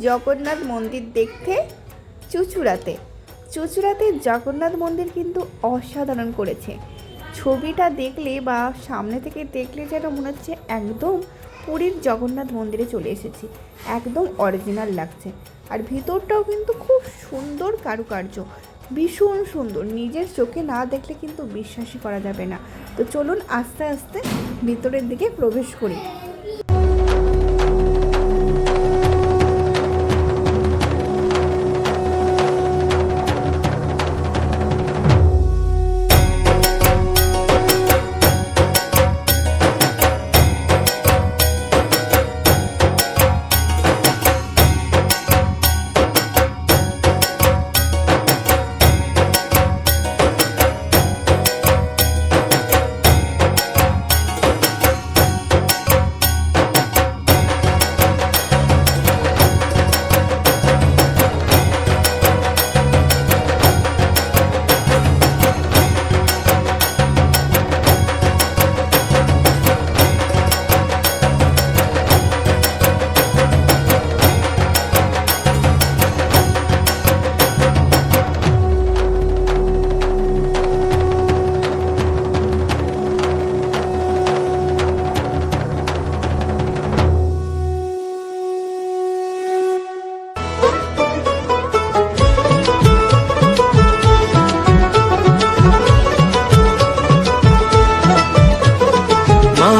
জগন্নাথ মন্দির দেখতে, চুচুড়াতে। চুচুড়াতে জগন্নাথ মন্দির কিন্তু অসাধারণ করেছে। ছবিটা দেখলে বা সামনে থেকে দেখলে যেন মনে হচ্ছে একদম পুরীর জগন্নাথ মন্দিরে চলে এসেছি। একদম অরিজিনাল লাগছে। আর ভিতরটাও কিন্তু খুব সুন্দর কারুকার্য। ভীষণ সুন্দর। নিজের চোখে না দেখলে কিন্তু বিশ্বাসই করা যাবে না। তো চলুন আস্তে আস্তে ভিতরের দিকে প্রবেশ করি।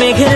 মেঘের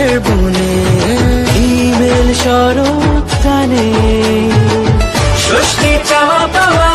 কাশের বনে ইমেল শরৎ কানে। ষষ্ঠী চাওয়া পাওয়া